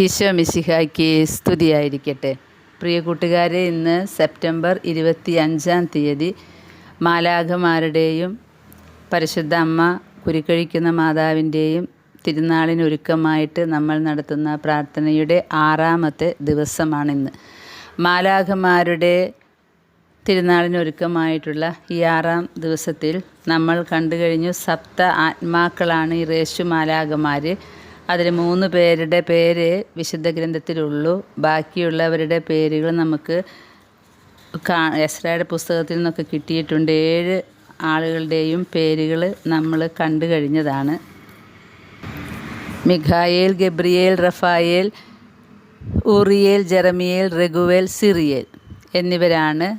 ഈശോ മിശിഹായ്ക്ക് സ്തുതിയായിരിക്കട്ടെ. പ്രിയ കൂട്ടുകാരെ ഇന്ന് സെപ്റ്റംബർ ഇരുപത്തി അഞ്ചാം തീയതി മാലാഖമാരുടെയും പരിശുദ്ധ അമ്മ കുരുക്കഴിക്കുന്ന മാതാവിന്റെയും തിരുനാളിനൊരുക്കമായിട്ട് നമ്മൾ നടത്തുന്ന പ്രാർത്ഥനയുടെ ആറാമത്തെ ദിവസമാണിന്ന്. മാലാഖമാരുടെ തിരുനാളിനൊരുക്കമായിട്ടുള്ള ഈ ആറാം ദിവസത്തിൽ നമ്മൾ കണ്ടു കഴിഞ്ഞു സപ്ത ആത്മാക്കളാണ് ഈ റേശു മാലാഖമാർ അതിൽ മൂന്ന് പേരുടെ പേര് വിശുദ്ധ ഗ്രന്ഥത്തിലുള്ളൂ. ബാക്കിയുള്ളവരുടെ പേരുകൾ നമുക്ക് കാ പുസ്തകത്തിൽ നിന്നൊക്കെ കിട്ടിയിട്ടുണ്ട്. ഏഴ് ആളുകളുടെയും പേരുകൾ നമ്മൾ കണ്ടു കഴിഞ്ഞതാണ്. Michael Gabriel Raphael Uriel Jeremiel Raguel Sariel എന്നിവരാണ്.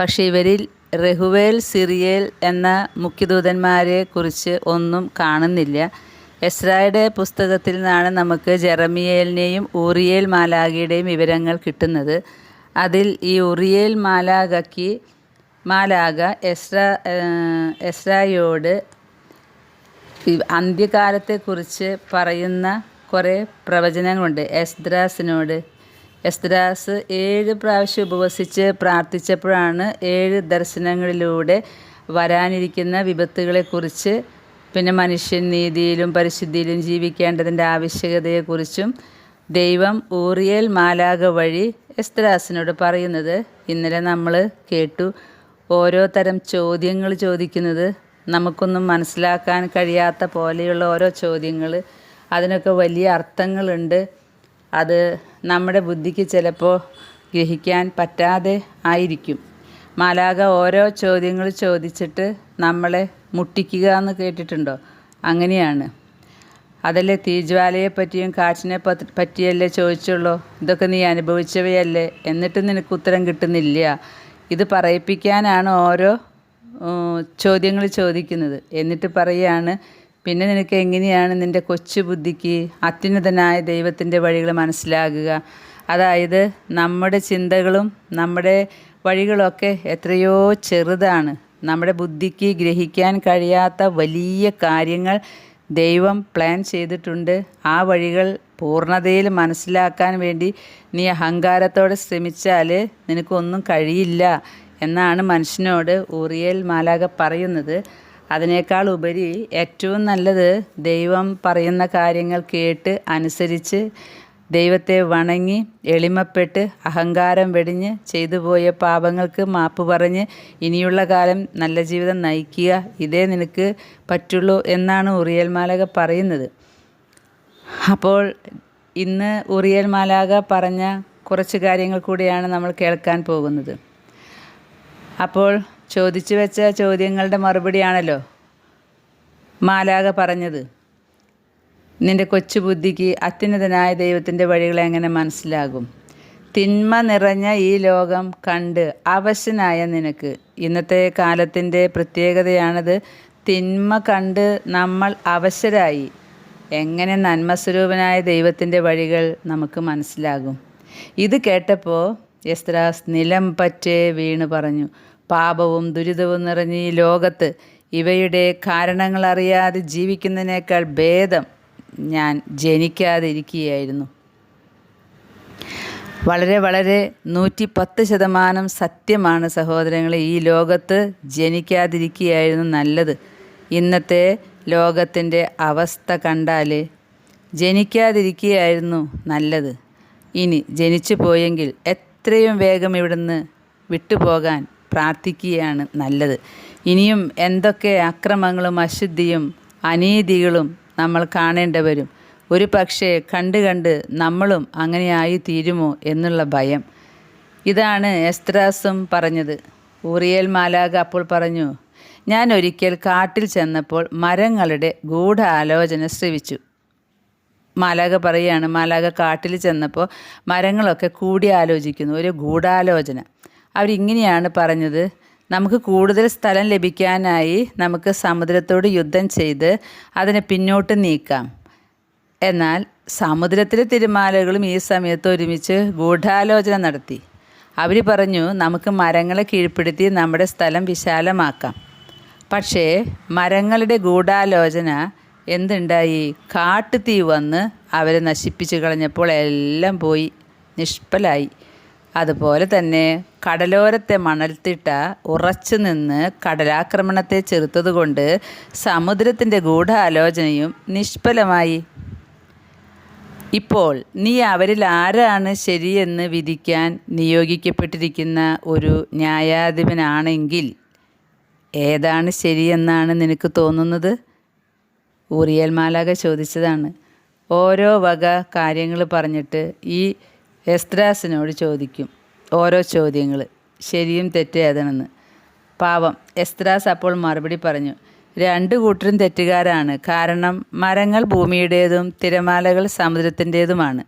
പക്ഷേ ഇവരിൽ റഹുവേൽ സിറിയേൽ എന്ന മുഖ്യദൂതന്മാരെ കുറിച്ച് ഒന്നും കാണുന്നില്ല. എസ്രായുടെ പുസ്തകത്തിൽ നിന്നാണ് നമുക്ക് ജെറമിയേലിനെയും ഊറിയേൽ മാലാഖയുടെയും വിവരങ്ങൾ കിട്ടുന്നത്. അതിൽ ഈ ഉറിയേൽ മാലാഖയ്ക്ക് മാലാഖ എസ്ര എസ്രായോട് അന്ത്യകാലത്തെക്കുറിച്ച് പറയുന്ന കുറേ പ്രവചനങ്ങളുണ്ട്. എസ്ദ്രാസിനോട്. എസ്ദ്രാസ് ഏഴ് പ്രാവശ്യം ഉപവസിച്ച് പ്രാർത്ഥിച്ചപ്പോഴാണ് ഏഴ് ദർശനങ്ങളിലൂടെ വരാനിരിക്കുന്ന വിപത്തുകളെക്കുറിച്ച് പിന്നെ മനുഷ്യൻ നീതിയിലും പരിശുദ്ധിയിലും ജീവിക്കേണ്ടതിന്റെ ആവശ്യകതയെക്കുറിച്ചും ദൈവം ഊറിയൽ മാലാക വഴി എസ്തരാസിനോട് പറയുന്നത് ഇന്നലെ നമ്മൾ കേട്ടു. ഓരോ തരം ചോദ്യങ്ങൾ ചോദിക്കുന്നത് നമുക്കൊന്നും മനസ്സിലാക്കാൻ കഴിയാത്ത പോലെയുള്ള ഓരോ ചോദ്യങ്ങൾ. അതിനൊക്കെ വലിയ അർത്ഥങ്ങളുണ്ട്. അത് നമ്മുടെ ബുദ്ധിക്ക് ചിലപ്പോൾ ഗ്രഹിക്കാൻ പറ്റാതെ ആയിരിക്കും. മാലാക ഓരോ ചോദ്യങ്ങൾ ചോദിച്ചിട്ട് നമ്മളെ മുട്ടിക്കുക എന്ന് കേട്ടിട്ടുണ്ടോ? അങ്ങനെയാണ്. അതല്ലേ തീജ്വാലയെ പറ്റിയും കാറ്റിനെ പറ്റിയല്ലേ ചോദിച്ചുള്ളൂ? ഇതൊക്കെ നീ അനുഭവിച്ചവയല്ലേ? എന്നിട്ട് നിനക്ക് ഉത്തരം കിട്ടുന്നില്ല. ഇത് പറയിപ്പിക്കാനാണ് ഓരോ ചോദ്യങ്ങൾ ചോദിക്കുന്നത്. എന്നിട്ട് പറയുകയാണ് പിന്നെ നിനക്ക് എങ്ങനെയാണ് നിന്റെ കൊച്ചു ബുദ്ധിക്ക് അത്യുന്നതനായ ദൈവത്തിന്റെ വഴികൾ മനസ്സിലാകുക? അതായത് നമ്മുടെ ചിന്തകളും നമ്മുടെ വഴികളൊക്കെ എത്രയോ ചെറുതാണ്. നമ്മുടെ ബുദ്ധിക്ക് ഗ്രഹിക്കാൻ കഴിയാത്ത വലിയ കാര്യങ്ങൾ ദൈവം പ്ലാൻ ചെയ്തിട്ടുണ്ട്. ആ വഴികൾ പൂർണതയിൽ മനസ്സിലാക്കാൻ വേണ്ടി നീ അഹങ്കാരത്തോടെ ശ്രമിച്ചാൽ നിനക്കൊന്നും കഴിയില്ല എന്നാണ് മനുഷ്യനോട് ഊറിയേൽ മാലാക പറയുന്നത്. അതിനേക്കാൾ ഉപരി ഏറ്റവും നല്ലത് ദൈവം പറയുന്ന കാര്യങ്ങൾ കേട്ട് അനുസരിച്ച് ദൈവത്തെ വണങ്ങി എളിമപ്പെട്ട് അഹങ്കാരം വെടിഞ്ഞ് ചെയ്തു പോയ പാപങ്ങൾക്ക് മാപ്പ് പറഞ്ഞ് ഇനിയുള്ള കാലം നല്ല ജീവിതം നയിക്കുക ഇതേ നിനക്ക് പറ്റുള്ളൂ എന്നാണ് ഉറിയൽ മാലക പറയുന്നത്. അപ്പോൾ ഇന്ന് ഉറിയൽ മാലാക പറഞ്ഞ കുറച്ച് കാര്യങ്ങൾ കൂടിയാണ് നമ്മൾ കേൾക്കാൻ പോകുന്നത്. അപ്പോൾ ചോദിച്ചു വെച്ച ചോദ്യങ്ങളുടെ മറുപടിയാണല്ലോ മാലാക പറഞ്ഞത്. നിന്റെ കൊച്ചു ബുദ്ധിക്ക് അത്യുന്നതനായ ദൈവത്തിന്റെ വഴികൾ എങ്ങനെ മനസ്സിലാകും? തിന്മ നിറഞ്ഞ ഈ ലോകം കണ്ട് അവശനായ നിനക്ക്. ഇന്നത്തെ കാലത്തിന്റെ പ്രത്യേകതയാണത് തിന്മ കണ്ട് നമ്മൾ അവശരായി. എങ്ങനെ നന്മസ്വരൂപനായ ദൈവത്തിന്റെ വഴികൾ നമുക്ക് മനസ്സിലാകും? ഇത് കേട്ടപ്പോൾ യസ്ത്രാസ് നിലം പറ്റേ വീണ് പറഞ്ഞു. പാപവും ദുരിതവും നിറഞ്ഞ ഈ ലോകത്ത് ഇവയുടെ കാരണങ്ങൾ അറിയാതെ ജീവിക്കുന്നതിനേക്കാൾ ഭേദം ഞാൻ ജനിക്കാതിരിക്കുകയായിരുന്നു. വളരെ വളരെ നൂറ്റി പത്ത് ശതമാനം സത്യമാണ് സഹോദരങ്ങളെ ഈ ലോകത്ത് ജനിക്കാതിരിക്കുകയായിരുന്നു നല്ലത്. ഇന്നത്തെ ലോകത്തിന്റെ അവസ്ഥ കണ്ടാൽ ജനിക്കാതിരിക്കുകയായിരുന്നു നല്ലത്. ഇനി ജനിച്ചു പോയെങ്കിൽ എത്രയും വേഗം ഇവിടുന്ന് വിട്ടുപോകാൻ പ്രാർത്ഥിക്കുകയാണ് നല്ലത്. ഇനിയും എന്തൊക്കെ അക്രമങ്ങളും അശുദ്ധിയും അനീതികളും നമ്മൾ കാണേണ്ടി വരും ഒരു പക്ഷേ കണ്ട് കണ്ട് നമ്മളും അങ്ങനെയായി തീരുമോ എന്നുള്ള ഭയം. ഇതാണ് എസ്ത്രാസും പറഞ്ഞത്. ഊറിയേൽ മാലാക അപ്പോൾ പറഞ്ഞു ഞാൻ ഒരിക്കൽ കാട്ടിൽ ചെന്നപ്പോൾ മരങ്ങളുടെ ഗൂഢ ആലോചന ശ്രവിച്ചു. മാലാക പറയുകയാണ് മാലാക കാട്ടിൽ ചെന്നപ്പോൾ മരങ്ങളൊക്കെ കൂടി ആലോചിക്കുന്നു. ഒരു ഗൂഢാലോചന. അവരിങ്ങനെയാണ് പറഞ്ഞത്. നമുക്ക് കൂടുതൽ സ്ഥലം ലഭിക്കാനായി നമുക്ക് സമുദ്രത്തോട് യുദ്ധം ചെയ്ത് അതിനെ പിന്നോട്ട് നീക്കാം. എന്നാൽ സമുദ്രത്തിലെ തിരുമാലകളും ഈ സമയത്ത് ഒരുമിച്ച് ഗൂഢാലോചന നടത്തി. അവർ പറഞ്ഞു നമുക്ക് മരങ്ങളെ കീഴ്പ്പെടുത്തി നമ്മുടെ സ്ഥലം വിശാലമാക്കാം. പക്ഷേ മരങ്ങളുടെ ഗൂഢാലോചന എന്തുണ്ടായി? കാട്ടുതീ വന്ന് അവരെ നശിപ്പിച്ചു കളഞ്ഞപ്പോൾ എല്ലാം പോയി നിഷ്ഫലായി. അതുപോലെ തന്നെ കടലോരത്തെ മണൽത്തിട്ട ഉറച്ചു നിന്ന് കടലാക്രമണത്തെ ചെറുത്തതുകൊണ്ട് സമുദ്രത്തിന്റെ ഗൂഢാലോചനയും നിഷ്ഫലമായി. ഇപ്പോൾ നീ അവരിൽ ആരാണ് ശരിയെന്ന് വിധിക്കാൻ നിയോഗിക്കപ്പെട്ടിരിക്കുന്ന ഒരു ന്യായാധിപനാണെങ്കിൽ ഏതാണ് ശരിയെന്നാണ് നിനക്ക് തോന്നുന്നത്? ഊറിയൽ മാലാക ചോദിച്ചതാണ്. ഓരോ വക കാര്യങ്ങൾ പറഞ്ഞിട്ട് ഈ എസ്ത്രാസിനോട് ചോദിക്കും ഓരോ ചോദ്യങ്ങൾ ശരിയും തെറ്റേതാണെന്ന് പാവം എസ്ത്രാസ് അപ്പോൾ മറുപടി പറഞ്ഞു രണ്ട് കൂട്ടരും തെറ്റുകാരാണ്. കാരണം മരങ്ങൾ ഭൂമിയുടേതും തിരമാലകൾ സമുദ്രത്തിന്റേതുമാണ്.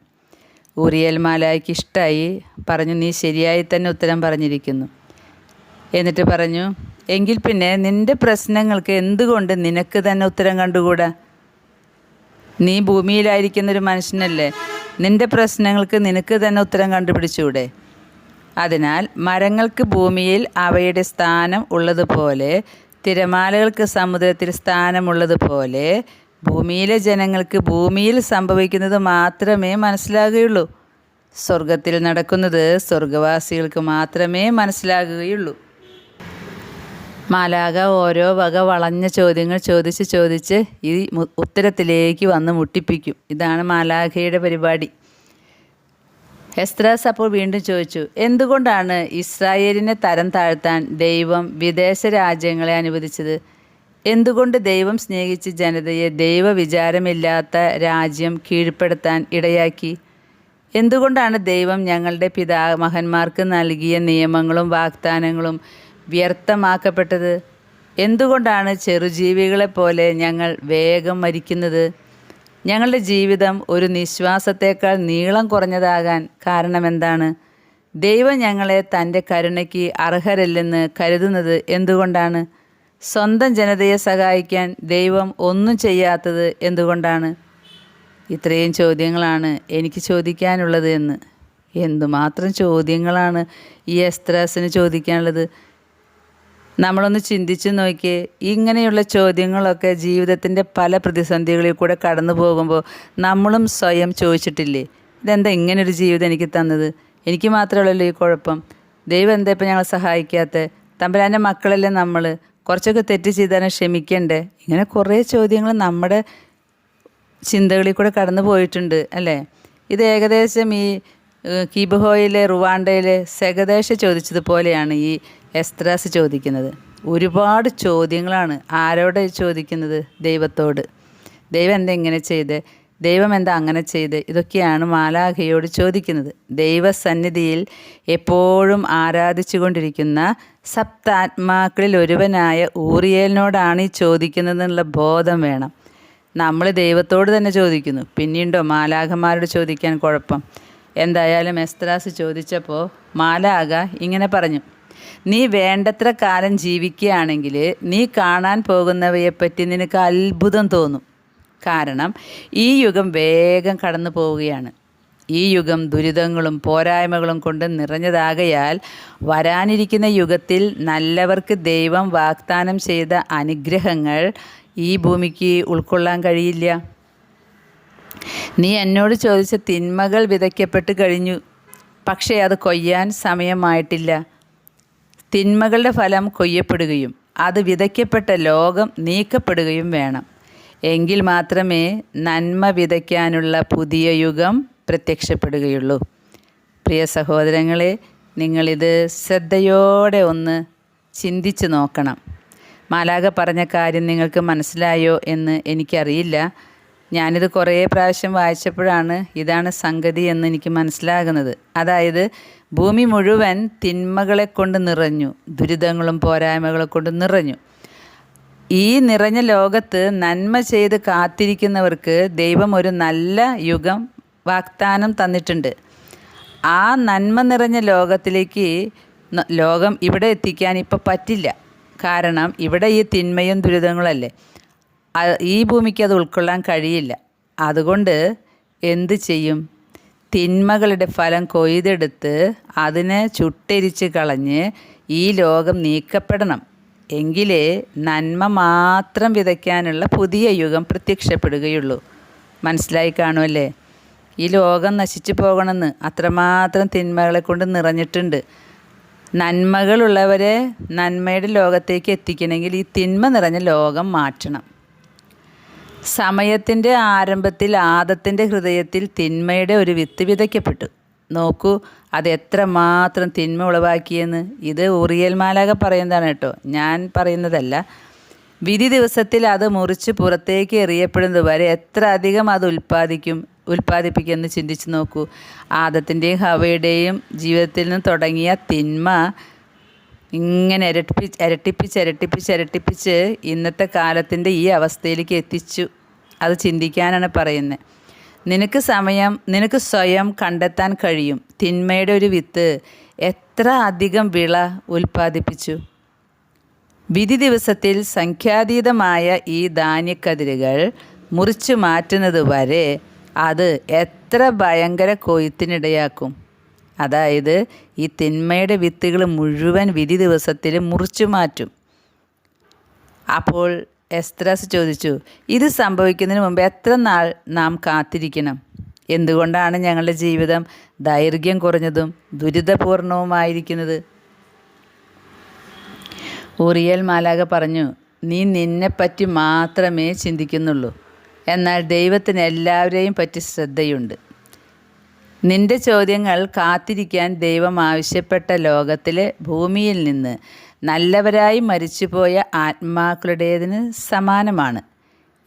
ഉറിയൽ മാലായ്ക്ക് ഇഷ്ടമായി പറഞ്ഞു നീ ശരിയായി തന്നെ ഉത്തരം പറഞ്ഞിരിക്കുന്നു. എന്നിട്ട് പറഞ്ഞു എങ്കിൽ പിന്നെ നിന്റെ പ്രശ്നങ്ങൾക്ക് എന്തുകൊണ്ട് നിനക്ക് തന്നെ ഉത്തരം കണ്ടുകൂടാ? നീ ഭൂമിയിലായിരിക്കുന്നൊരു മനുഷ്യനല്ലേ? നിന്റെ പ്രശ്നങ്ങൾക്ക് നിനക്ക് തന്നെ ഉത്തരം കണ്ടുപിടിച്ചൂടെ. അതിനാൽ മരങ്ങൾക്ക് ഭൂമിയിൽ അവയുടെ സ്ഥാനം ഉള്ളതുപോലെ തിരമാലകൾക്ക് സമുദ്രത്തിൽ സ്ഥാനമുള്ളതുപോലെ ഭൂമിയിലെ ജനങ്ങൾക്ക് ഭൂമിയിൽ സംഭവിക്കുന്നത് മാത്രമേ മനസ്സിലാകുകയുള്ളൂ. സ്വർഗത്തിൽ നടക്കുന്നത് സ്വർഗവാസികൾക്ക് മാത്രമേ മനസ്സിലാകുകയുള്ളൂ. മാലാക ഓരോ വക വളഞ്ഞ ചോദ്യങ്ങൾ ചോദിച്ച് ചോദിച്ച് ഈ ഉത്തരത്തിലേക്ക് വന്ന് മുട്ടിപ്പിക്കും. ഇതാണ് മാലാഖയുടെ പരിപാടി. എസ്ത്രാസ് അപ്പോൾ വീണ്ടും ചോദിച്ചു എന്തുകൊണ്ടാണ് ഇസ്രായേലിനെ തരം താഴ്ത്താൻ ദൈവം വിദേശ രാജ്യങ്ങളെ അനുവദിച്ചത്? എന്തുകൊണ്ട് ദൈവം സ്നേഹിച്ച് ജനതയെ ദൈവവിചാരമില്ലാത്ത രാജ്യം കീഴ്പ്പെടുത്താൻ ഇടയാക്കി? എന്തുകൊണ്ടാണ് ദൈവം ഞങ്ങളുടെ പിതാമഹന്മാർക്ക് നൽകിയ നിയമങ്ങളും വാഗ്ദാനങ്ങളും വ്യർത്ഥമാക്കപ്പെട്ടത്? എന്തുകൊണ്ടാണ് ചെറുജീവികളെപ്പോലെ ഞങ്ങൾ വേഗം മരിക്കുന്നത്? ഞങ്ങളുടെ ജീവിതം ഒരു നിശ്വാസത്തേക്കാൾ നീളം കുറഞ്ഞതാകാൻ കാരണമെന്താണ്? ദൈവം ഞങ്ങളെ തന്റെ കരുണയ്ക്ക് അർഹരല്ലെന്ന് കരുതുന്നത് എന്തുകൊണ്ടാണ്? സ്വന്തം ജനതയെ സഹായിക്കാൻ ദൈവം ഒന്നും ചെയ്യാത്തത് എന്തുകൊണ്ടാണ്? ഇത്രയും ചോദ്യങ്ങളാണ് എനിക്ക് ചോദിക്കാനുള്ളത് എന്ന്. എന്തുമാത്രം ചോദ്യങ്ങളാണ് ഈ എസ്ത്രാസിന് ചോദിക്കാനുള്ളത്? നമ്മളൊന്ന് ചിന്തിച്ചു നോക്കിയേ. ഇങ്ങനെയുള്ള ചോദ്യങ്ങളൊക്കെ ജീവിതത്തിന്റെ പല പ്രതിസന്ധികളിൽ കൂടെ കടന്നു പോകുമ്പോൾ നമ്മളും സ്വയം ചോദിച്ചിട്ടില്ലേ? ഇതെന്താ ഇങ്ങനൊരു ജീവിതം എനിക്ക് തന്നത്? എനിക്ക് മാത്രമല്ലല്ലോ ഈ കുഴപ്പം. ദൈവം എന്താ ഇപ്പം ഞങ്ങളെ സഹായിക്കാത്ത? തമ്പരാന്റെ മക്കളല്ലേ നമ്മൾ കുറച്ചൊക്കെ തെറ്റ് ചെയ്താലും ക്ഷമിക്കണ്ടേ? ഇങ്ങനെ കുറേ ചോദ്യങ്ങൾ നമ്മുടെ ചിന്തകളിൽ കൂടെ കടന്നു പോയിട്ടുണ്ട് അല്ലേ? ഇത് ഏകദേശം ഈ കീബഹോയിലെ റുവാണ്ടയിലെ സെഗദേശ ചോദിച്ചതുപോലെയാണ് ഈ എസ്ത്രാസ് ചോദിക്കുന്നത്. ഒരുപാട് ചോദ്യങ്ങളാണ്. ആരോടെ ചോദിക്കുന്നത്? ദൈവത്തോട്. ദൈവം എന്താ ഇങ്ങനെ ചെയ്ത്? ദൈവം എന്താ അങ്ങനെ ചെയ്ത്? ഇതൊക്കെയാണ് മാലാഖയോട് ചോദിക്കുന്നത്. ദൈവസന്നിധിയിൽ എപ്പോഴും ആരാധിച്ചു കൊണ്ടിരിക്കുന്ന സപ്താത്മാക്കളിൽ ഒരുവനായ ഊറിയേലിനോടാണ് ഈ ചോദിക്കുന്നതെന്നുള്ള ബോധം വേണം. നമ്മൾ ദൈവത്തോട് തന്നെ ചോദിക്കുന്നു. പിന്നീണ്ടോ മാലാഖമാരോട് ചോദിക്കാൻ കുഴപ്പം? എന്തായാലും എസ്ത്രാസ് ചോദിച്ചപ്പോൾ മാലാഖ ഇങ്ങനെ പറഞ്ഞു. നീ വേണ്ടത്ര കാലം ജീവിക്കുകയാണെങ്കിൽ നീ കാണാൻ പോകുന്നവയെപ്പറ്റി നിനക്ക് അത്ഭുതം തോന്നും. കാരണം ഈ യുഗം വേഗം കടന്നു പോവുകയാണ്. ഈ യുഗം ദുരിതങ്ങളും പോരായ്മകളും കൊണ്ട് നിറഞ്ഞതാകയാൽ വരാനിരിക്കുന്ന യുഗത്തിൽ നല്ലവർക്ക് ദൈവം വാഗ്ദാനം ചെയ്ത അനുഗ്രഹങ്ങൾ ഈ ഭൂമിക്ക് ഉൾക്കൊള്ളാൻ കഴിയില്ല. നീ എന്നോട് ചോദിച്ച തിന്മകൾ വിതയ്ക്കപ്പെട്ട് കഴിഞ്ഞു. പക്ഷേ അത് കൊയ്യാൻ സമയമായിട്ടില്ല. തിന്മകളുടെ ഫലം കൊയ്യപ്പെടുകയും അത് വിതയ്ക്കപ്പെട്ട ലോകം നീക്കപ്പെടുകയും വേണം. എങ്കിൽ മാത്രമേ നന്മ വിതയ്ക്കാനുള്ള പുതിയ യുഗം പ്രത്യക്ഷപ്പെടുകയുള്ളൂ. പ്രിയ സഹോദരങ്ങളെ നിങ്ങളിത് ശ്രദ്ധയോടെ ഒന്ന് ചിന്തിച്ചു നോക്കണം. മാലാക പറഞ്ഞ കാര്യം നിങ്ങൾക്ക് മനസ്സിലായോ എന്ന് എനിക്കറിയില്ല. ഞാനിത് കുറേ പ്രാവശ്യം വായിച്ചപ്പോഴാണ് ഇതാണ് സംഗതി എന്ന് എനിക്ക് മനസ്സിലാകുന്നത്. അതായത് ഭൂമി മുഴുവൻ തിന്മകളെ കൊണ്ട് നിറഞ്ഞു ദുരിതങ്ങളും പോരായ്മകളെ കൊണ്ട് നിറഞ്ഞു. ഈ നിറഞ്ഞ ലോകത്ത് നന്മ ചെയ്ത് കാത്തിരിക്കുന്നവർക്ക് ദൈവം ഒരു നല്ല യുഗം വാഗ്ദാനം തന്നിട്ടുണ്ട്. ആ നന്മ നിറഞ്ഞ ലോകത്തിലേക്ക് ലോകം ഇവിടെ എത്തിക്കാൻ ഇപ്പോൾ പറ്റില്ല. കാരണം ഇവിടെ ഈ തിന്മയും ദുരിതങ്ങളല്ലേ. ഈ ഭൂമിക്ക് അത് ഉൾക്കൊള്ളാൻ കഴിയില്ല. അതുകൊണ്ട് എന്ത് ചെയ്യും? തിന്മകളുടെ ഫലം കൊയ്തെടുത്ത് അതിനെ ചുട്ടരിച്ച് കളഞ്ഞ് ഈ ലോകം നീക്കപ്പെടണം. എങ്കിലേ നന്മ മാത്രം വിതയ്ക്കാനുള്ള പുതിയ യുഗം പ്രത്യക്ഷപ്പെടുകയുള്ളൂ. മനസ്സിലായി കാണുമല്ലേ? ഈ ലോകം നശിച്ചു പോകണമെന്ന് അത്രമാത്രം തിന്മകളെ കൊണ്ട് നിറഞ്ഞിട്ടുണ്ട്. നന്മകളുള്ളവരെ നന്മയുടെ ലോകത്തേക്ക് എത്തിക്കണമെങ്കിൽ ഈ തിന്മ നിറഞ്ഞ ലോകം മാറ്റണം. സമയത്തിന്റെ ആരംഭത്തിൽ ആദത്തിന്റെ ഹൃദയത്തിൽ തിന്മയുടെ ഒരു വിത്ത് വിതയ്ക്കപ്പെട്ടു. നോക്കൂ അത് എത്ര മാത്രം തിന്മ ഉളവാക്കിയെന്ന്. ഇത് ഉറിയൽ മാലാക പറയുന്നതാണ് കേട്ടോ. ഞാൻ പറയുന്നതല്ല. വിധി ദിവസത്തിൽ അത് മുറിച്ച് പുറത്തേക്ക് എറിയപ്പെടുന്നത് വരെ എത്ര അധികം അത് ഉൽപ്പാദിക്കും ഉൽപ്പാദിപ്പിക്കുമെന്ന് ചിന്തിച്ച് നോക്കൂ. ആദത്തിന്റെയും ഹവയുടെയും ജീവിതത്തിൽ നിന്ന് തുടങ്ങിയ തിന്മ ഇങ്ങനെ ഇരട്ടിപ്പിച്ച് ഇരട്ടിപ്പിച്ച് ഇരട്ടിപ്പിച്ച് ഇരട്ടിപ്പിച്ച് ഇന്നത്തെ കാലത്തിന്റെ ഈ അവസ്ഥയിലേക്ക് എത്തിച്ചു. അത് ചിന്തിക്കാനാണ് പറയുന്നത്. നിനക്ക് സമയം നിനക്ക് സ്വയം കണ്ടെത്താൻ കഴിയും. തിന്മയുടെ ഒരു വിത്ത് എത്ര അധികം വിള ഉൽപ്പാദിപ്പിച്ചു? വിധി ദിവസത്തിൽ സംഖ്യാതീതമായ ഈ ധാന്യക്കതിരുകൾ മുറിച്ചു മാറ്റുന്നത് വരെ അത് എത്ര ഭയങ്കര കൊയ്ത്തിനിടയാക്കും. അതായത് ഈ തിന്മയുടെ വിത്തുകൾ മുഴുവൻ വിധി ദിവസത്തിൽ മുറിച്ചു മാറ്റും. അപ്പോൾ എസ്ത്രാസ് ചോദിച്ചു ഇത് സംഭവിക്കുന്നതിന് മുമ്പ് എത്ര നാൾ നാം കാത്തിരിക്കണം? എന്തുകൊണ്ടാണ് ഞങ്ങളുടെ ജീവിതം ദൈർഘ്യം കുറഞ്ഞതും ദുരിതപൂർണവുമായിരിക്കുന്നത്? ഉറിയൽ മാലാക പറഞ്ഞു നീ നിന്നെപ്പറ്റി മാത്രമേ ചിന്തിക്കുന്നുള്ളൂ. എന്നാൽ ദൈവത്തിന് എല്ലാവരെയും പറ്റി ശ്രദ്ധയുണ്ട്. നിന്റെ ചോദ്യങ്ങൾ കാത്തിരിക്കാൻ ദൈവം ആവശ്യപ്പെട്ട ലോകത്തിലെ ഭൂമിയിൽ നിന്ന് നല്ലവരായി മരിച്ചുപോയ ആത്മാക്കളുടേതിന് സമാനമാണ്.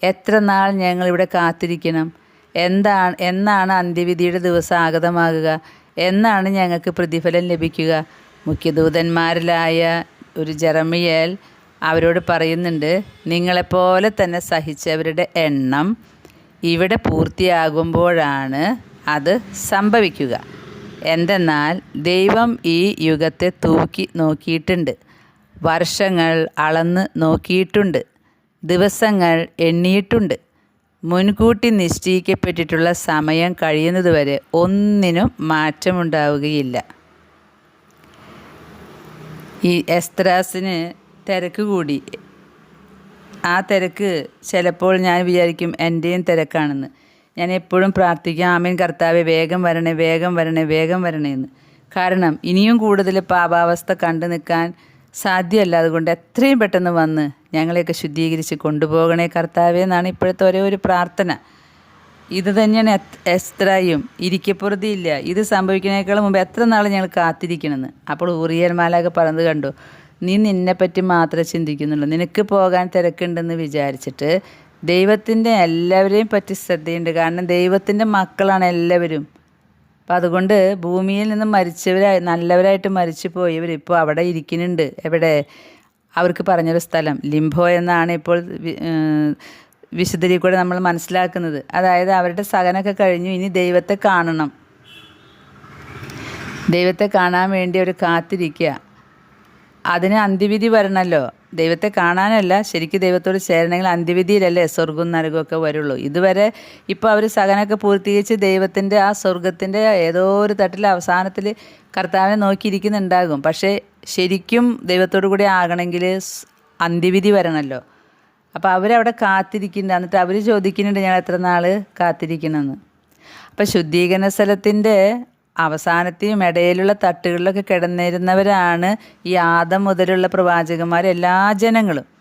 എത്ര നാൾ ഞങ്ങളിവിടെ കാത്തിരിക്കണം? എന്താണ് എന്നാണ് അന്ത്യവിധിയുടെ ദിവസം ആഗതമാകുക. എന്നാണ് ഞങ്ങൾക്ക് പ്രതിഫലം ലഭിക്കുക. മുഖ്യദൂതന്മാരിലായ ഒരു ജെറമിയേൽ അവരോട് പറയുന്നുണ്ട് നിങ്ങളെപ്പോലെ തന്നെ സഹിച്ചവരുടെ എണ്ണം ഇവിടെ പൂർത്തിയാകുമ്പോഴാണ് അത് സംഭവിക്കുക. എന്തെന്നാൽ ദൈവം ഈ യുഗത്തെ തൂക്കി നോക്കിയിട്ടുണ്ട്. വർഷങ്ങൾ അളന്ന് നോക്കിയിട്ടുണ്ട്. ദിവസങ്ങൾ എണ്ണിയിട്ടുണ്ട്. മുൻകൂട്ടി നിശ്ചയിക്കപ്പെട്ടിട്ടുള്ള സമയം കഴിയുന്നതുവരെ ഒന്നിനും മാറ്റമുണ്ടാവുകയില്ല. ഈ എസ്ത്രാസിന് തിരക്ക് കൂടി. ആ തിരക്ക് ചിലപ്പോൾ ഞാൻ വിചാരിക്കും എന്റെയും തിരക്കാണെന്ന്. ഞാൻ എപ്പോഴും പ്രാർത്ഥിക്കും ആമീൻ കർത്താവെ വേഗം വരണേ വേഗം വരണേ വേഗം വരണേ എന്ന്. കാരണം ഇനിയും കൂടുതൽ പാപാവസ്ഥ കണ്ടു നിൽക്കാൻ സാധ്യമല്ല. അതുകൊണ്ട് എത്രയും പെട്ടെന്ന് വന്ന് ഞങ്ങളെയൊക്കെ ശുദ്ധീകരിച്ച് കൊണ്ടുപോകണേ കർത്താവേ എന്നാണ് ഇപ്പോഴത്തെ ഒരേ ഒരു പ്രാർത്ഥന. ഇത് തന്നെയാണ് എത്- എസ്ത്രയും. ഇരിക്കപ്പുറതിയില്ല ഇത് സംഭവിക്കുന്നതിനേക്കാൾ മുമ്പ് എത്ര നാൾ ഞങ്ങൾ കാത്തിരിക്കണമെന്ന്. അപ്പോൾ ഊറിയൽ മാലാകെ പറഞ്ഞത് കണ്ടു നീ നിന്നെപ്പറ്റി മാത്രമേ ചിന്തിക്കുന്നുള്ളൂ. നിനക്ക് പോകാൻ തിരക്കുണ്ടെന്ന് വിചാരിച്ചിട്ട് ദൈവത്തിന്റെ എല്ലാവരെയും പറ്റി ശ്രദ്ധയുണ്ട്. കാരണം ദൈവത്തിന്റെ മക്കളാണ് എല്ലാവരും. അപ്പം അതുകൊണ്ട് ഭൂമിയിൽ നിന്ന് മരിച്ചവരായി നല്ലവരായിട്ട് മരിച്ചു പോയവർ ഇപ്പോൾ അവിടെ ഇരിക്കുന്നുണ്ട്. എവിടെ? അവർക്ക് പറഞ്ഞൊരു സ്ഥലം. ലിംബോ എന്നാണ് ഇപ്പോൾ വിശുദ്ധരിൽ കൂടെ നമ്മൾ മനസ്സിലാക്കുന്നത്. അതായത് അവരുടെ സഹനമൊക്കെ കഴിഞ്ഞു. ഇനി ദൈവത്തെ കാണണം. ദൈവത്തെ കാണാൻ വേണ്ടി അവർ കാത്തിരിക്കുക. അതിന് അന്ത്യവിധി വരണമല്ലോ ദൈവത്തെ കാണാനല്ല ശരിക്കും ദൈവത്തോട് ചേരണമെങ്കിൽ അന്ത്യവിധിയിലല്ലേ സ്വർഗവും നരകമൊക്കെ വരുള്ളൂ. ഇതുവരെ ഇപ്പോൾ അവർ സഹനമൊക്കെ പൂർത്തീകരിച്ച് ദൈവത്തിന്റെ ആ സ്വർഗത്തിന്റെ ഏതോ ഒരു തട്ടിൽ അവസാനത്തിൽ കർത്താവിനെ നോക്കിയിരിക്കുന്നുണ്ടാകും. പക്ഷേ ശരിക്കും ദൈവത്തോടു കൂടി ആകണമെങ്കിൽ അന്ത്യവിധി വരണമല്ലോ അപ്പോൾ അവരവിടെ കാത്തിരിക്കുന്നുണ്ട്. എന്നിട്ട് അവർ ചോദിക്കുന്നുണ്ട് ഞാൻ എത്ര നാൾ കാത്തിരിക്കണമെന്ന് അപ്പോൾ ശുദ്ധീകരണ സ്ഥലത്തിന്റെ അവസാനത്തെയും ഇടയിലുള്ള തട്ടുകളിലൊക്കെ കിടന്നിരുന്നവരാണ് ഈ ആദം മുതലുള്ള പ്രവാചകന്മാർ എല്ലാ ജനങ്ങളും.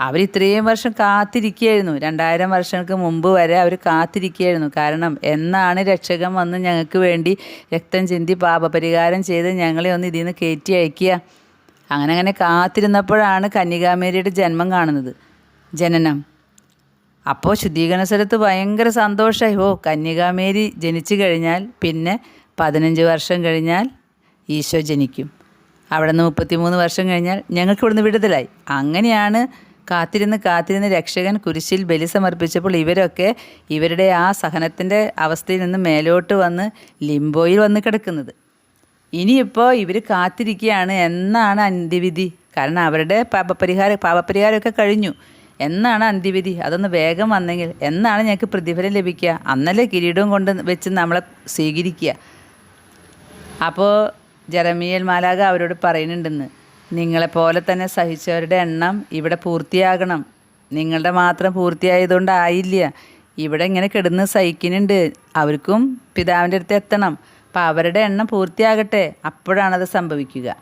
അവർ ഇത്രയും വർഷം കാത്തിരിക്കുകയായിരുന്നു. രണ്ടായിരം വർഷങ്ങൾക്ക് മുമ്പ് വരെ അവർ കാത്തിരിക്കുകയായിരുന്നു. കാരണം എന്നാണ് രക്ഷകൻ വന്ന് ഞങ്ങൾക്ക് വേണ്ടി രക്തം ചിന്തി പാപപരിഹാരം ചെയ്ത് ഞങ്ങളെ ഒന്ന് ഇതിൽ നിന്ന് കയറ്റി അയക്കുക. അങ്ങനെ അങ്ങനെ കാത്തിരുന്നപ്പോഴാണ് കന്യകാമേരിയുടെ ജന്മം കാണുന്നത്. ജനനം. അപ്പോൾ ശുദ്ധീകരണ സ്ഥലത്ത് ഭയങ്കര സന്തോഷമായി. ഓ കന്യകാമേരി ജനിച്ചു കഴിഞ്ഞാൽ പിന്നെ പതിനഞ്ച് വർഷം കഴിഞ്ഞാൽ ഈശോ ജനിക്കും. അവിടെ നിന്ന് മുപ്പത്തിമൂന്ന് വർഷം കഴിഞ്ഞാൽ ഞങ്ങൾക്ക് ഇവിടുന്ന് വിടുതലായി. അങ്ങനെയാണ് കാത്തിരുന്ന് കാത്തിരുന്ന് രക്ഷകൻ കുരിശിൽ ബലി സമർപ്പിച്ചപ്പോൾ ഇവരൊക്കെ ഇവരുടെ ആ സഹനത്തിന്റെ അവസ്ഥയിൽ നിന്ന് മേലോട്ട് വന്ന് ലിംബോയിൽ വന്ന് കിടക്കുന്നത്. ഇനിയിപ്പോൾ ഇവർ കാത്തിരിക്കുകയാണ് എന്നാണ് അന്ത്യവിധി. കാരണം അവരുടെ പാപപരിഹാര പാപപരിഹാരമൊക്കെ കഴിഞ്ഞു. എന്നാണ് അന്ത്യവിധി? അതൊന്ന് വേഗം വന്നെങ്കിൽ എന്നാണ് ഞങ്ങൾക്ക് പ്രതിഫലം ലഭിക്കുക? അന്നല്ലേ കിരീടവും കൊണ്ട് വെച്ച് നമ്മളെ സ്വീകരിക്കുക? അപ്പോൾ ജെറമിയൽ മാലാക അവരോട് പറയുന്നുണ്ടെന്ന് നിങ്ങളെപ്പോലെ തന്നെ സഹിച്ചവരുടെ എണ്ണം ഇവിടെ പൂർത്തിയാകണം. നിങ്ങളുടെ മാത്രം പൂർത്തിയായതുകൊണ്ടായില്ല ഇവിടെ ഇങ്ങനെ കിടന്ന് സഹിക്കുന്നുണ്ട്. അവർക്കും പിതാവിന്റെ അടുത്ത് എത്തണം. അപ്പം അവരുടെ എണ്ണം പൂർത്തിയാകട്ടെ. അപ്പോഴാണത് സംഭവിക്കുക.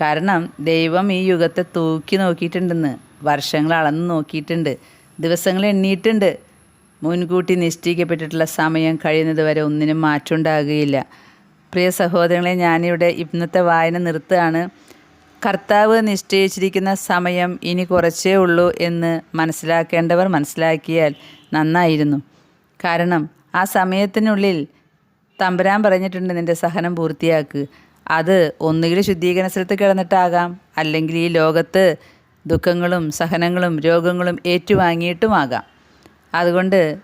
കാരണം ദൈവം ഈ യുഗത്തെ തൂക്കി നോക്കിയിട്ടുണ്ടെന്ന് വർഷങ്ങൾ അളന്ന് നോക്കിയിട്ടുണ്ട് ദിവസങ്ങൾ എണ്ണിയിട്ടുണ്ട്. മുൻകൂട്ടി നിശ്ചയിക്കപ്പെട്ടിട്ടുള്ള സമയം കഴിയുന്നത് വരെ ഒന്നിനും മാറ്റം ഉണ്ടാകുകയില്ല പ്രിയ സഹോദരങ്ങളെ ഞാനിവിടെ ഇന്നത്തെ വായന നിർത്തുകയാണ്. കർത്താവ് നിശ്ചയിച്ചിരിക്കുന്ന സമയം ഇനി കുറച്ചേ ഉള്ളൂ എന്ന് മനസ്സിലാക്കേണ്ടവർ മനസ്സിലാക്കിയാൽ നന്നായിരുന്നു. കാരണം ആ സമയത്തിനുള്ളിൽ തമ്പുരാൻ പറഞ്ഞിട്ടുണ്ട് നിന്റെ സഹനം പൂർത്തിയാക്ക്. അത് ഒന്നുകിൽ ശുദ്ധീകരണ സ്ഥലത്ത് കിടന്നിട്ടാകാം അല്ലെങ്കിൽ ഈ ലോകത്ത് ദുഃഖങ്ങളും സഹനങ്ങളും രോഗങ്ങളും ഏറ്റുവാങ്ങിയിട്ടുമാകാം. അതുകൊണ്ട്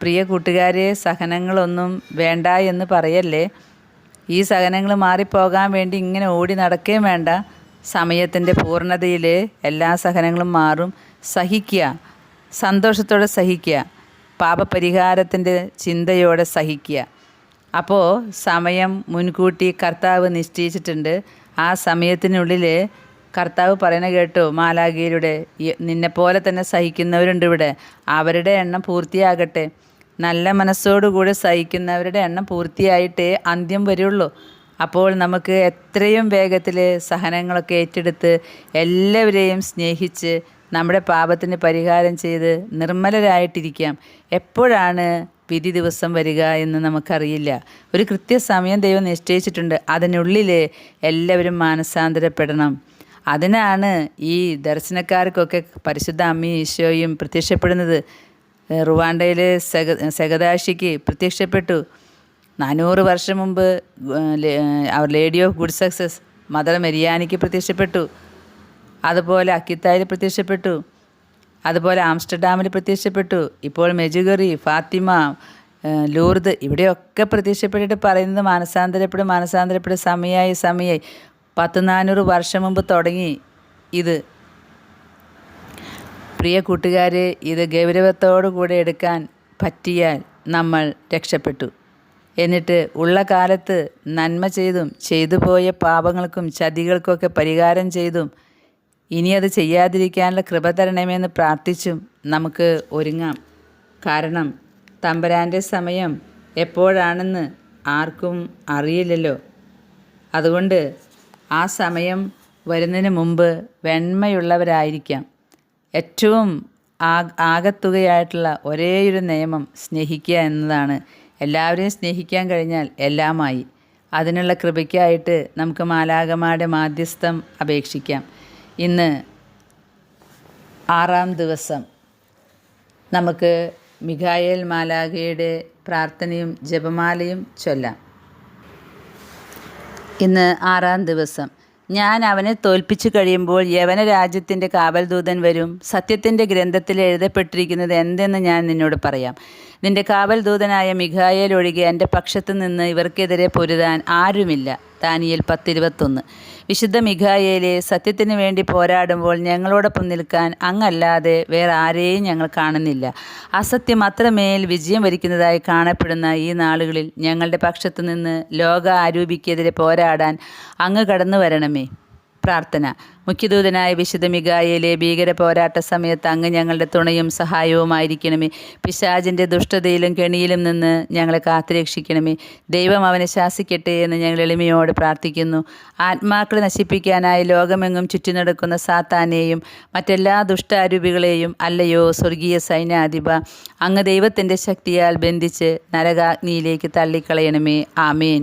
പ്രിയ കൂട്ടുകാരെ സഹനങ്ങളൊന്നും വേണ്ട എന്ന് പറയല്ലേ? ഈ സഹനങ്ങൾ മാറിപ്പോകാൻ വേണ്ടി ഇങ്ങനെ ഓടി നടക്കുകയും വേണ്ട. സമയത്തിന്റെ പൂർണതയിൽ എല്ലാ സഹനങ്ങളും മാറും. സഹിക്കുക. സന്തോഷത്തോടെ സഹിക്കുക. പാപപരിഹാരത്തിന്റെ ചിന്തയോടെ സഹിക്കുക. അപ്പോൾ സമയം മുൻകൂട്ടി കർത്താവ് നിശ്ചയിച്ചിട്ടുണ്ട്. ആ സമയത്തിനുള്ളിൽ കർത്താവ് പറയണ കേട്ടു മാലാഗിയിലൂടെ നിന്നെപ്പോലെ തന്നെ സഹിക്കുന്നവരുണ്ട് ഇവിടെ. അവരുടെ എണ്ണം പൂർത്തിയാകട്ടെ. നല്ല മനസ്സോടുകൂടി സഹിക്കുന്നവരുടെ എണ്ണം പൂർത്തിയായിട്ടേ അന്ത്യം വരുള്ളൂ. അപ്പോൾ നമുക്ക് എത്രയും വേഗത്തിൽ സഹനങ്ങളൊക്കെ ഏറ്റെടുത്ത് എല്ലാവരെയും സ്നേഹിച്ച് നമ്മുടെ പാപത്തിന് പരിഹാരം ചെയ്ത് നിർമ്മലരായിട്ടിരിക്കാം. എപ്പോഴാണ് വിധി ദിവസം വരിക എന്ന് നമുക്കറിയില്ല. ഒരു കൃത്യസമയം ദൈവം നിശ്ചയിച്ചിട്ടുണ്ട്. അതിനുള്ളിൽ എല്ലാവരും മാനസാന്തരപ്പെടണം. അതിനാണ് ഈ ദർശനക്കാർക്കൊക്കെ പരിശുദ്ധ അമ്മയും ഈശോയും പ്രത്യക്ഷപ്പെടുന്നത്. റുവാണ്ടയിൽ സെഗ സെഗദാശിക്ക് പ്രത്യക്ഷപ്പെട്ടു. നാനൂറ് വർഷം മുമ്പ് അവർ lady of good success mother മെരിയാനിക്ക് പ്രത്യക്ഷപ്പെട്ടു. അതുപോലെ അക്കിത്തായിൽ പ്രത്യക്ഷപ്പെട്ടു. അതുപോലെ ആംസ്റ്റർഡാമിൽ പ്രത്യക്ഷപ്പെട്ടു. ഇപ്പോൾ മെജുഗറി ഫാത്തിമ ലൂർദ് ഇവിടെയൊക്കെ പ്രത്യക്ഷപ്പെട്ടിട്ട് പറയുന്നത് മാനസാന്തരപ്പെടും മാനസാന്തരപ്പെടും സമയമായി സമയമായി പത്ത് നാനൂറ് വർഷം മുമ്പ് തുടങ്ങി ഇത്. പ്രിയ കൂട്ടുകാരെ ഇത് ഗൗരവത്തോടു കൂടെ എടുക്കാൻ പറ്റിയാൽ നമ്മൾ രക്ഷപ്പെട്ടു. എന്നിട്ട് ഉള്ള കാലത്ത് നന്മ ചെയ്തും ചെയ്തു പോയ പാപങ്ങൾക്കും ചതികൾക്കൊക്കെ പരിഹാരം ചെയ്തും ഇനി അത് ചെയ്യാതിരിക്കാനുള്ള കൃപ തരണമെന്ന് പ്രാർത്ഥിച്ചും നമുക്ക് ഒരുങ്ങാം. കാരണം തമ്പരാന്റെ സമയം എപ്പോഴാണെന്ന് ആർക്കും അറിയില്ലല്ലോ. അതുകൊണ്ട് ആ സമയം വരുന്നതിന് മുമ്പ് വെണ്മയുള്ളവരായിരിക്കാം. ഏറ്റവും ആകത്തുകയായിട്ടുള്ള ഒരേയൊരു നിയമം സ്നേഹിക്കുക എന്നതാണ്. എല്ലാവരെയും സ്നേഹിക്കാൻ കഴിഞ്ഞാൽ എല്ലാമായി. അതിനുള്ള കൃപയ്ക്കായിട്ട് നമുക്ക് മാലാകമാരുടെ മാധ്യസ്ഥം അപേക്ഷിക്കാം. ഇന്ന് ആറാം ദിവസം നമുക്ക് മിഖായേൽ മാലാഖയുടെ പ്രാർത്ഥനയും ജപമാലയും ചൊല്ലാം. ഇന്ന് ആറാം ദിവസം ഞാൻ അവനെ തോൽപ്പിച്ചു കഴിയുമ്പോൾ യവന രാജ്യത്തിന്റെ കാവൽദൂതൻ വരും. സത്യത്തിന്റെ ഗ്രന്ഥത്തിൽ എഴുതപ്പെട്ടിരിക്കുന്നത് എന്തെന്ന് ഞാൻ നിന്നോട് പറയാം. നിന്റെ കാവൽദൂതനായ മിഖായേൽ ഒഴികെ എന്റെ പക്ഷത്തു നിന്ന് ഇവർക്കെതിരെ പൊരുതാൻ ആരുമില്ല. താനിയൽ പത്തിരുപത്തൊന്ന്. വിശുദ്ധ മിഖായേലെ സത്യത്തിന് വേണ്ടി പോരാടുമ്പോൾ ഞങ്ങളോടൊപ്പം നിൽക്കാൻ അങ്ങല്ലാതെ വേറെ ആരെയും ഞങ്ങൾ കാണുന്നില്ല. അസത്യം അത്രമേൽ വിജയം വരിക്കുന്നതായി കാണപ്പെടുന്ന ഈ നാളുകളിൽ ഞങ്ങളുടെ പക്ഷത്തു നിന്ന് ലോക ആരൂപിക്കെതിരെ പോരാടാൻ അങ്ങ് കടന്നു വരണമേ പ്രാർത്ഥന. മുഖ്യദൂതനായ വിശുദ്ധ മികായയിലെ ഭീകര പോരാട്ട സമയത്ത് അങ്ങ് ഞങ്ങളുടെ തുണയും സഹായവുമായിരിക്കണമേ. പിശാജിന്റെ ദുഷ്ടതയിലും കെണിയിലും നിന്ന് ഞങ്ങളെ കാത്തുരക്ഷിക്കണമേ. ദൈവം അവനെ ശാസിക്കട്ടെ എന്ന് ഞങ്ങൾ എളിമയോട് പ്രാർത്ഥിക്കുന്നു. ആത്മാക്കളെ നശിപ്പിക്കാനായി ലോകമെങ്ങും ചുറ്റി നടക്കുന്ന സാത്താനെയും മറ്റെല്ലാ ദുഷ്ടാരൂപികളെയും അല്ലയോ സ്വർഗീയ സൈന്യാധിപ അങ്ങ് ദൈവത്തിന്റെ ശക്തിയാൽ ബന്ധിച്ച് നരകാഗ്നിയിലേക്ക് തള്ളിക്കളയണമേ. ആമേൻ.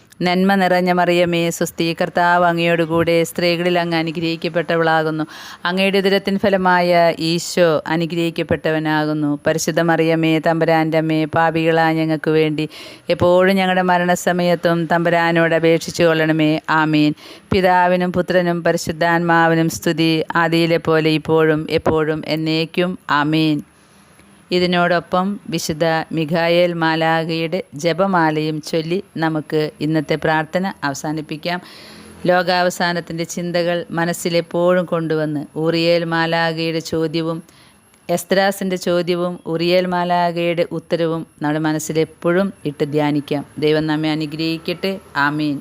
നന്മ നിറഞ്ഞ മറിയമേ സ്വസ്തി കർത്താവ് അങ്ങയോടുകൂടെ സ്ത്രീകളിൽ അങ്ങ് അനുഗ്രഹിക്കപ്പെട്ടവളാകുന്നു. അങ്ങയുടെ ഉദരത്തിൻ ഫലമായ ഈശോ അനുഗ്രഹിക്കപ്പെട്ടവനാകുന്നു. പരിശുദ്ധ മറിയമേ തമ്പരാന്റെ അമ്മേ പാപികളാ ഞങ്ങൾക്ക് വേണ്ടി എപ്പോഴും ഞങ്ങളുടെ മരണസമയത്തും തമ്പരാനോട് അപേക്ഷിച്ചു കൊള്ളണമേ. ആമീൻ. പിതാവിനും പുത്രനും പരിശുദ്ധാത്മാവിനും സ്തുതി ആദിയിലെ പോലെ ഇപ്പോഴും എപ്പോഴും എന്നേക്കും. ആമീൻ. ഇതിനോടൊപ്പം വിശുദ്ധ മിഖായേൽ മാലാഖയുടെ ജപമാലയും ചൊല്ലി നമുക്ക് ഇന്നത്തെ പ്രാർത്ഥന അവസാനിപ്പിക്കാം. ലോകാവസാനത്തിന്റെ ചിന്തകൾ മനസ്സിലെപ്പോഴും കൊണ്ടുവന്ന് ഊറിയേൽ മാലാഖയുടെ ചോദ്യവും എസ്ത്രാസിന്റെ ചോദ്യവും ഉറിയേൽ മാലാഖയുടെ ഉത്തരവും നമ്മുടെ മനസ്സിലെപ്പോഴും ഇട്ട് ധ്യാനിക്കാം. ദൈവം നമ്മെ അനുഗ്രഹിക്കട്ടെ. ആമീൻ.